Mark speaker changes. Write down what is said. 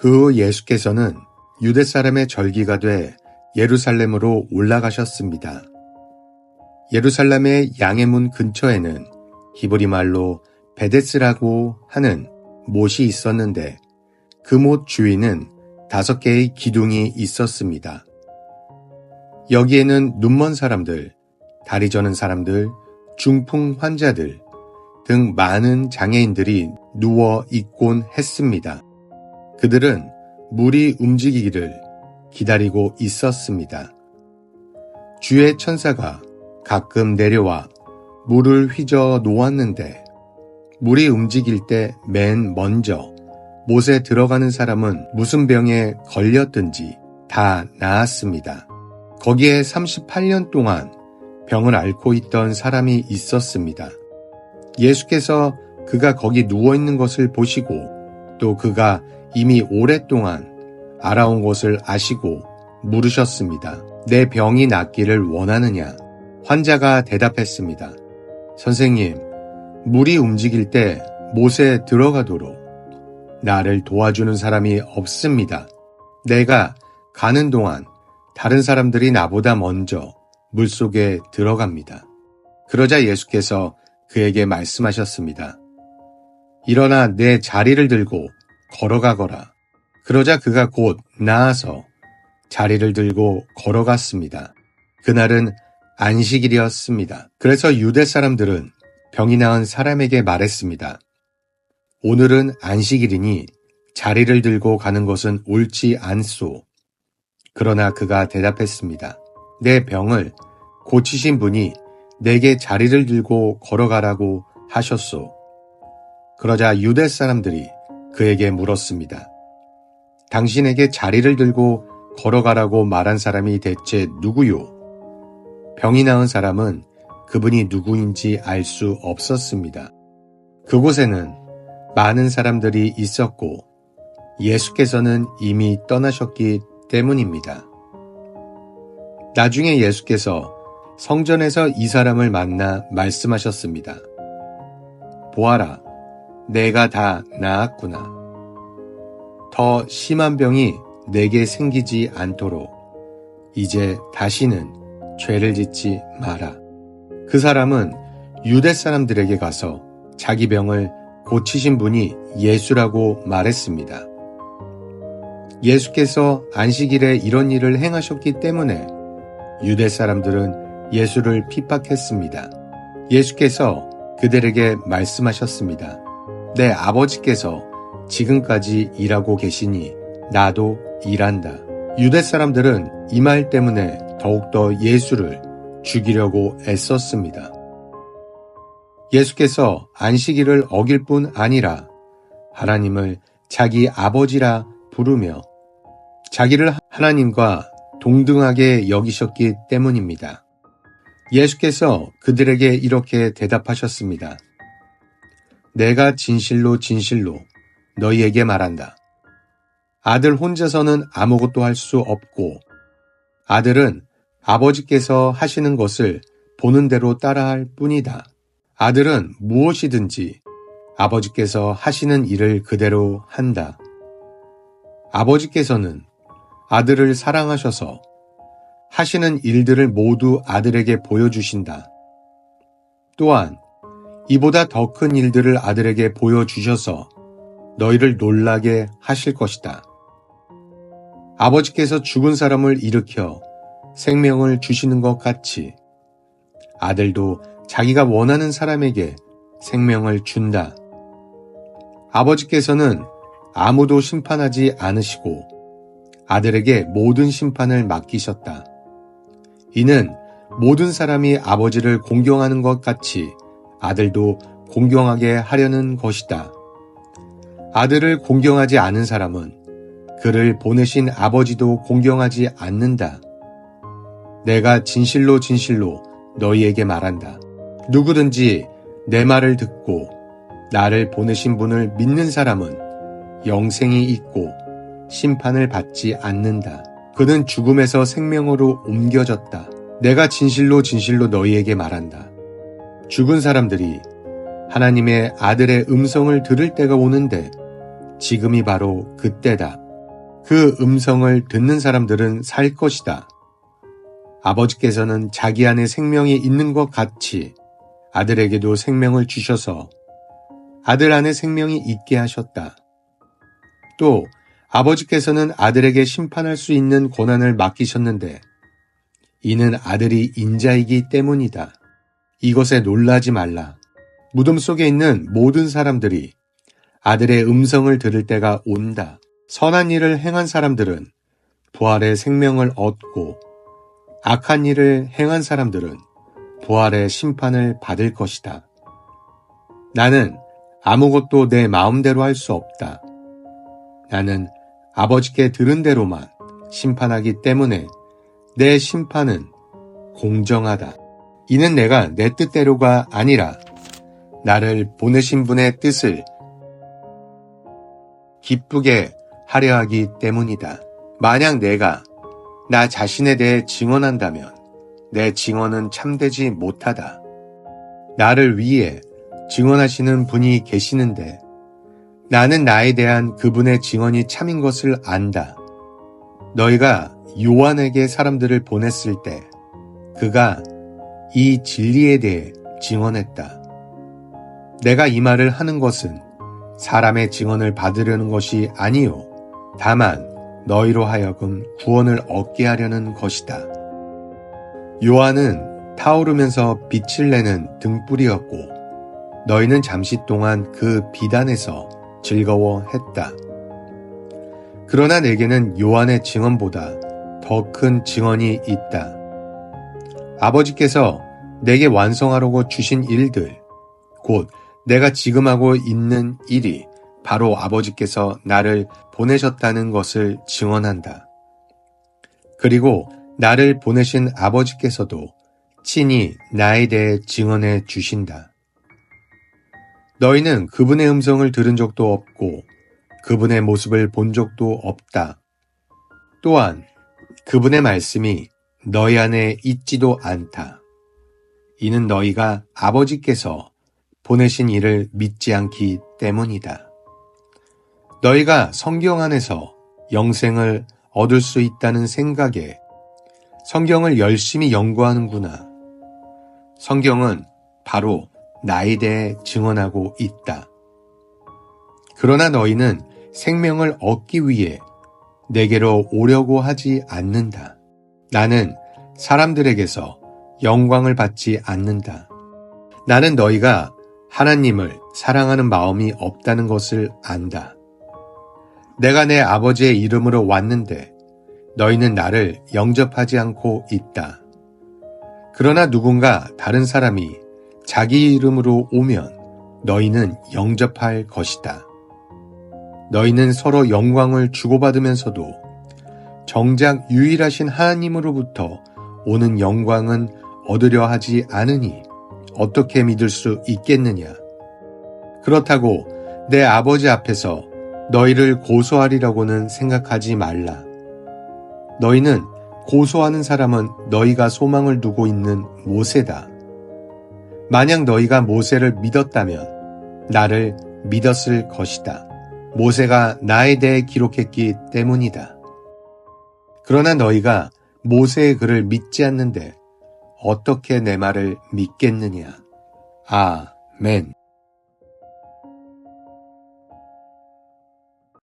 Speaker 1: 그 후 예수께서는 유대 사람의 절기가 돼 예루살렘으로 올라가셨습니다. 예루살렘의 양의 문 근처에는 히브리 말로 베데스라고 하는 못이 있었는데 그 못 주위는 다섯 개의 기둥이 있었습니다. 여기에는 눈먼 사람들, 다리 저는 사람들, 중풍 환자들 등 많은 장애인들이 누워 있곤 했습니다. 그들은 물이 움직이기를 기다리고 있었습니다. 주의 천사가 가끔 내려와 물을 휘저 놓았는데 물이 움직일 때 맨 먼저 못에 들어가는 사람은 무슨 병에 걸렸든지 다 나았습니다. 거기에 38년 동안 병을 앓고 있던 사람이 있었습니다. 예수께서 그가 거기 누워 있는 것을 보시고 또 그가 이미 오랫동안 알아온 것을 아시고 물으셨습니다. 내 병이 낫기를 원하느냐? 환자가 대답했습니다. 선생님, 물이 움직일 때 못에 들어가도록 나를 도와주는 사람이 없습니다. 내가 가는 동안 다른 사람들이 나보다 먼저 물 속에 들어갑니다. 그러자 예수께서 그에게 말씀하셨습니다. 일어나 내 자리를 들고 걸어가거라. 그러자 그가 곧 나아서 자리를 들고 걸어갔습니다. 그날은 안식일이었습니다. 그래서 유대 사람들은 병이 나은 사람에게 말했습니다. 오늘은 안식일이니 자리를 들고 가는 것은 옳지 않소. 그러나 그가 대답했습니다. 내 병을 고치신 분이 내게 자리를 들고 걸어가라고 하셨소. 그러자 유대 사람들이 그에게 물었습니다. 당신에게 자리를 들고 걸어가라고 말한 사람이 대체 누구요? 병이 나은 사람은 그분이 누구인지 알 수 없었습니다. 그곳에는 많은 사람들이 있었고 예수께서는 이미 떠나셨기 때문입니다. 나중에 예수께서 성전에서 이 사람을 만나 말씀하셨습니다. 보아라, 내가 다 나았구나. 더 심한 병이 내게 생기지 않도록 이제 다시는 죄를 짓지 마라. 그 사람은 유대 사람들에게 가서 자기 병을 고치신 분이 예수라고 말했습니다. 예수께서 안식일에 이런 일을 행하셨기 때문에 유대 사람들은 예수를 핍박했습니다. 예수께서 그들에게 말씀하셨습니다. 내 아버지께서 지금까지 일하고 계시니 나도 일한다. 유대 사람들은 이 말 때문에 더욱더 예수를 죽이려고 애썼습니다. 예수께서 안식일을 어길 뿐 아니라 하나님을 자기 아버지라 부르며 자기를 하나님과 동등하게 여기셨기 때문입니다. 예수께서 그들에게 이렇게 대답하셨습니다. 내가 진실로 진실로 너희에게 말한다. 아들 혼자서는 아무것도 할 수 없고 아들은 아버지께서 하시는 것을 보는 대로 따라할 뿐이다. 아들은 무엇이든지 아버지께서 하시는 일을 그대로 한다. 아버지께서는 아들을 사랑하셔서 하시는 일들을 모두 아들에게 보여주신다. 또한 이보다 더 큰 일들을 아들에게 보여주셔서 너희를 놀라게 하실 것이다. 아버지께서 죽은 사람을 일으켜 생명을 주시는 것 같이 아들도 자기가 원하는 사람에게 생명을 준다. 아버지께서는 아무도 심판하지 않으시고 아들에게 모든 심판을 맡기셨다. 이는 모든 사람이 아버지를 공경하는 것 같이 아들도 공경하게 하려는 것이다. 아들을 공경하지 않은 사람은 그를 보내신 아버지도 공경하지 않는다. 내가 진실로 진실로 너희에게 말한다. 누구든지 내 말을 듣고 나를 보내신 분을 믿는 사람은 영생이 있고 심판을 받지 않는다. 그는 죽음에서 생명으로 옮겨졌다. 내가 진실로 진실로 너희에게 말한다. 죽은 사람들이 하나님의 아들의 음성을 들을 때가 오는데 지금이 바로 그때다. 그 음성을 듣는 사람들은 살 것이다. 아버지께서는 자기 안에 생명이 있는 것 같이 아들에게도 생명을 주셔서 아들 안에 생명이 있게 하셨다. 또 아버지께서는 아들에게 심판할 수 있는 권한을 맡기셨는데 이는 아들이 인자이기 때문이다. 이것에 놀라지 말라. 무덤 속에 있는 모든 사람들이 아들의 음성을 들을 때가 온다. 선한 일을 행한 사람들은 부활의 생명을 얻고 악한 일을 행한 사람들은 부활의 심판을 받을 것이다. 나는 아무것도 내 마음대로 할 수 없다. 나는 아버지께 들은 대로만 심판하기 때문에 내 심판은 공정하다. 이는 내가 내 뜻대로가 아니라 나를 보내신 분의 뜻을 기쁘게 하려 하기 때문이다. 만약 내가 나 자신에 대해 증언한다면 내 증언은 참되지 못하다. 나를 위해 증언하시는 분이 계시는데 나는 나에 대한 그분의 증언이 참인 것을 안다. 너희가 요한에게 사람들을 보냈을 때 그가 이 진리에 대해 증언했다. 내가 이 말을 하는 것은 사람의 증언을 받으려는 것이 아니요. 다만 너희로 하여금 구원을 얻게 하려는 것이다. 요한은 타오르면서 빛을 내는 등불이었고 너희는 잠시 동안 그 비단에서 즐거워했다. 그러나 내게는 요한의 증언보다 더 큰 증언이 있다. 아버지께서 내게 완성하려고 주신 일들, 곧 내가 지금 하고 있는 일이 바로 아버지께서 나를 보내셨다는 것을 증언한다. 그리고 나를 보내신 아버지께서도 친히 나에 대해 증언해 주신다. 너희는 그분의 음성을 들은 적도 없고 그분의 모습을 본 적도 없다. 또한 그분의 말씀이 너희 안에 있지도 않다. 이는 너희가 아버지께서 보내신 이를 믿지 않기 때문이다. 너희가 성경 안에서 영생을 얻을 수 있다는 생각에 성경을 열심히 연구하는구나. 성경은 바로 나에 대해 증언하고 있다. 그러나 너희는 생명을 얻기 위해 내게로 오려고 하지 않는다. 나는 사람들에게서 영광을 받지 않는다. 나는 너희가 하나님을 사랑하는 마음이 없다는 것을 안다. 내가 내 아버지의 이름으로 왔는데 너희는 나를 영접하지 않고 있다. 그러나 누군가 다른 사람이 자기 이름으로 오면 너희는 영접할 것이다. 너희는 서로 영광을 주고받으면서도 정작 유일하신 하나님으로부터 오는 영광은 얻으려 하지 않으니 어떻게 믿을 수 있겠느냐? 그렇다고 내 아버지 앞에서 너희를 고소하리라고는 생각하지 말라. 너희는 고소하는 사람은 너희가 소망을 두고 있는 모세다. 만약 너희가 모세를 믿었다면 나를 믿었을 것이다. 모세가 나에 대해 기록했기 때문이다. 그러나 너희가 모세의 글을 믿지 않는데 어떻게 내 말을 믿겠느냐? 아멘.